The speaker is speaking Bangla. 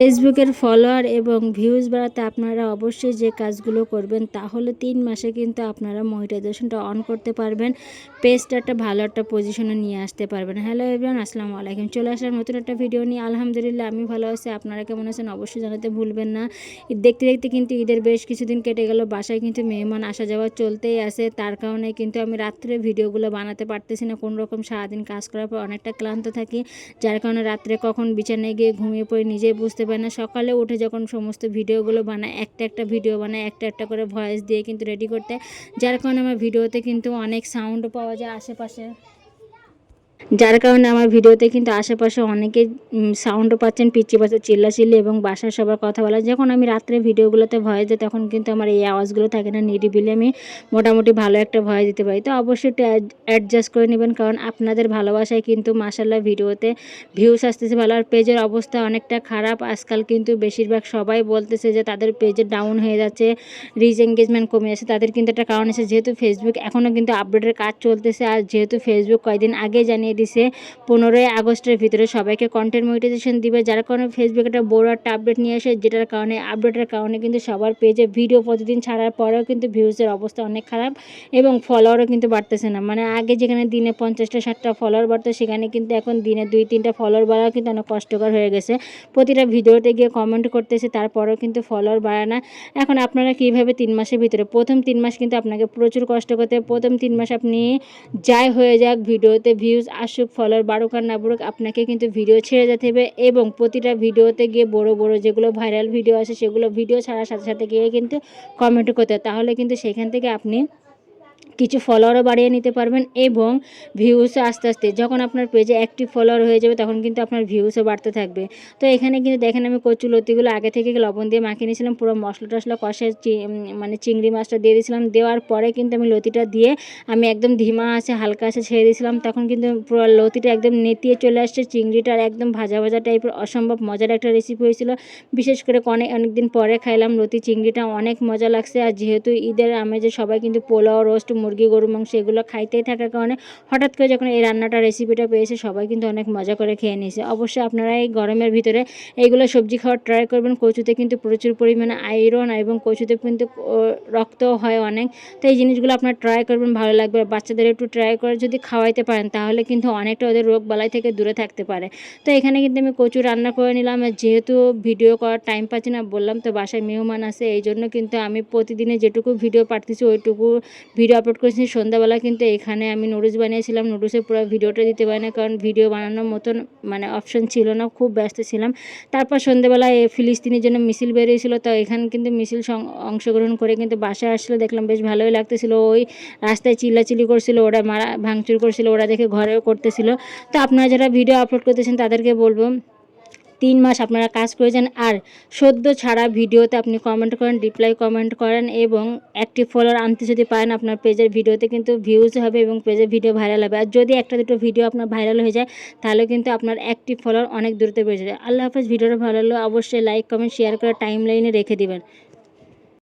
ফেসবুকের ফলোয়ার এবং ভিউজ বাড়াতে আপনারা অবশ্যই যে কাজগুলো করবেন, তাহলে তিন মাসে কিন্তু আপনারা মনিটাইজেশনটা অন করতে পারবেন। পেজটা একটা ভালো একটা পজিশনে নিয়ে আসতে পারবেন। হ্যালো এভরিওয়ান, আসসালামু আলাইকুম। চলে আসলাম নতুন একটা ভিডিও নিয়ে। আলহামদুলিল্লাহ, আমি ভালো আছি। আপনারা কেমন আছেন অবশ্যই জানাতে ভুলবেন না। দেখতে দেখতে কিন্তু ঈদের বেশ কিছুদিন কেটে গেল। বাসায় কিন্তু মেহমান আসা যাওয়া চলতেই আছে। তার কারণে কিন্তু আমি রাত্রে ভিডিওগুলো বানাতে পারতেছি না। কোনো রকম সারাদিন কাজ করার পর অনেকটা ক্লান্ত থাকি। যার কারণে রাত্রে কখন বিছানায় গিয়ে ঘুমিয়ে পড়ে নিজেই বুঝতে পারে না। সকালে উঠে যখন সমস্ত ভিডিওগুলো বানায়, একটা একটা ভিডিও বানায়, একটা একটা করে ভয়েস দিয়ে কিন্তু রেডি করতে যার কারণে আমার ভিডিওতে কিন্তু অনেক সাউন্ড পাওয়া যায় আশেপাশে। যার কারণে আমার ভিডিওতে কিন্তু আশেপাশে অনেকে সাউন্ডও পাচ্ছেন পিচ্ছি পাচ্ছে চিল্লাচিল্লি এবং বাসার সবার কথা বলা। যখন আমি রাত্রে ভিডিওগুলোতে ভয়েস দিই, তখন কিন্তু আমার এই আওয়াজগুলো থাকে না, নিরিবিলি আমি মোটামুটি ভালো একটা ভয়েস দিতে পারি। তো অবশ্যই অ্যাডজাস্ট করে নেবেন, কারণ আপনাদের ভালোবাসায় কিন্তু মাসাল্লাহ ভিডিওতে ভিউস আসতেছে ভালো। আর পেজের অবস্থা অনেকটা খারাপ। আজকাল কিন্তু বেশিরভাগ সবাই বলতেছে যে তাদের পেজে ডাউন হয়ে যাচ্ছে রিচ এঙ্গেজমেন্ট কমে যাচ্ছে। তাদের কিন্তু একটা কারণ আছে, যেহেতু ফেসবুক এখনও কিন্তু আপডেটের কাজ চলতেছে। আর যেহেতু ফেসবুক কয়েকদিন আগে জানিয়ে দিছে। পনেরোই আগস্টের ভিতরে সবাইকে কন্টেন্ট মনিটাইজেশন দিবে। যার কারণে ফেসবুক একটা বড় একটা আপডেট নিয়ে আসে, যেটার কারণে আপডেটের কারণে কিন্তু সবার পেজে ভিডিও প্রতিদিন ছাড়ার পরেও কিন্তু ভিউজের অবস্থা অনেক খারাপ এবং ফলোয়ারও কিন্তু বাড়তেছে না। মানে আগে যেখানে দিনে পঞ্চাশটা, ষাটটা ফলোয়ার বাড়তো, সেখানে কিন্তু এখন দিনে দুই, তিনটা ফলোয়ার বাড়া কিন্তু অনেক কষ্টকর হয়ে গেছে। প্রতিটা ভিডিওতে গিয়ে কমেন্ট করতেছে, তারপরেও কিন্তু ফলোয়ার বাড়ে না। এখন আপনারা কীভাবে তিন মাসের ভিতরে, প্রথম তিন মাস কিন্তু আপনাকে প্রচুর কষ্ট করতে প্রথম তিন মাস আপনি যাই হয়ে যাক ভিডিওতে ভিউজ আসুক ফলোয়ার বাড়ুক আর না বাড়ুক আপনাকে কিন্তু ভিডিও ছেড়ে যেতে হবে এবং প্রতিটা ভিডিওতে গিয়ে বড় বড় যেগুলো ভাইরাল ভিডিও আছে সেগুলো ভিডিও ছাড়ার সাথে সাথে গিয়ে কিন্তু কমেন্ট করতে তাহলে কিন্তু সেখান থেকে আপনি কিছু ফলোয়ারও বাড়িয়ে নিতে পারবেন এবং ভিউসও আস্তে আস্তে, যখন আপনার পেজে অ্যাক্টিভ ফলোয়ার হয়ে যাবে, তখন কিন্তু আপনার ভিউসও বাড়তে থাকবে। তো এখানে কিন্তু দেখেন আমি কচু লতিগুলো আগে থেকে লবণ দিয়ে মাখিয়ে নিয়েছিলাম, পুরো মশলা টশলা কষে মানে চিংড়ি মাছটা দিয়ে দিয়েছিলাম। দেওয়ার পরে কিন্তু আমি লতিটা দিয়ে আমি একদম ধিমা আছে, হালকা আছে ছেড়ে দিয়েছিলাম। তখন কিন্তু পুরো লতিটা একদম নেতিয়ে চলে আসছে, চিংড়িটার একদম ভাজা ভাজা টাইপের অসম্ভব মজার একটা রেসিপি হয়েছিল। বিশেষ করে অনেক অনেকদিন পরে খাইলাম লতি, চিংড়িটা অনেক মজা লাগছে। আর যেহেতু ঈদের আমেজে সবাই কিন্তু পোলাও রোস্ট মুরগি, গরু, মাংস এগুলো খাইতেই থাকার কারণে হঠাৎ করে যখন এই রান্নাটা রেসিপিটা পেয়েছে, সবাই কিন্তু অনেক মজা করে খেয়ে নিয়েছে। অবশ্যই আপনারা এই গরমের ভিতরে এইগুলো সবজি খাওয়ার ট্রাই করবেন, কচুতে কিন্তু প্রচুর পরিমাণে আয়রন এবং কচুতে কিন্তু রক্তও হয় অনেক। তো এই জিনিসগুলো আপনার ট্রাই করবেন, ভালো লাগবে। বাচ্চাদের একটু ট্রাই করে যদি খাওয়াইতে পারেন, তাহলে কিন্তু অনেকটা ওদের রোগ বালাই থেকে দূরে থাকতে পারে। তো এখানে কিন্তু আমি কচু রান্না করে নিলাম। যেহেতু ভিডিও করার টাইম পাচ্ছি না, বললাম তো বাসায় মেহমান আছে এই জন্য কিন্তু আমি প্রতিদিনে যেটুকু ভিডিও পাঠাতেছি ওইটুকু ভিডিও আপলোড করেছি সন্ধ্যাবেলা, কিন্তু এখানে আমি নুডলস বানিয়েছিলাম। নুডলসের পুরো ভিডিওটা দিতে পারি না, কারণ ভিডিও বানানোর মতন মানে অপশন ছিল না, খুব ব্যস্ত ছিলাম। তারপর সন্ধ্যাবেলা এই ফিলিস্তিনের জন্য মিছিল বেরিয়েছিল, তো এখানে কিন্তু মিছিল অংশগ্রহণ করে কিন্তু বাসায় আসছিল, দেখলাম বেশ ভালোই লাগতেছিল। ওই রাস্তায় চিল্লাচিল্লি করছিল, ওরা মারা ভাঙচুর করছিল, ওরা দেখে ঘরেও করতেছিল। তো আপনারা যারা ভিডিও আপলোড করতেছেন, তাদেরকে বলব তিন মাস আপনারা কাজ করেছেন আর সদ্য ছাড়া ভিডিওতে আপনি কমেন্ট করেন রিপ্লাই কমেন্ট করেন এবং অ্যাক্টিভ ফলোয়ার আনতে যদি পারেন, আপনার পেজের ভিডিওতে কিন্তু ভিউজ হবে এবং পেজের ভিডিও ভাইরাল হবে। আর যদি একটা দুটো ভিডিও আপনার ভাইরাল হয়ে যায়, তাহলে কিন্তু আপনার অ্যাক্টিভ ফলোয়ার অনেক দূরতে বেড়ে যাবে। আল্লাহ হাফেজ, ভিডিওটা ভালো লাগলে অবশ্যই লাইক কমেন্ট শেয়ার করে টাইম লাইনে রেখে দেবেন।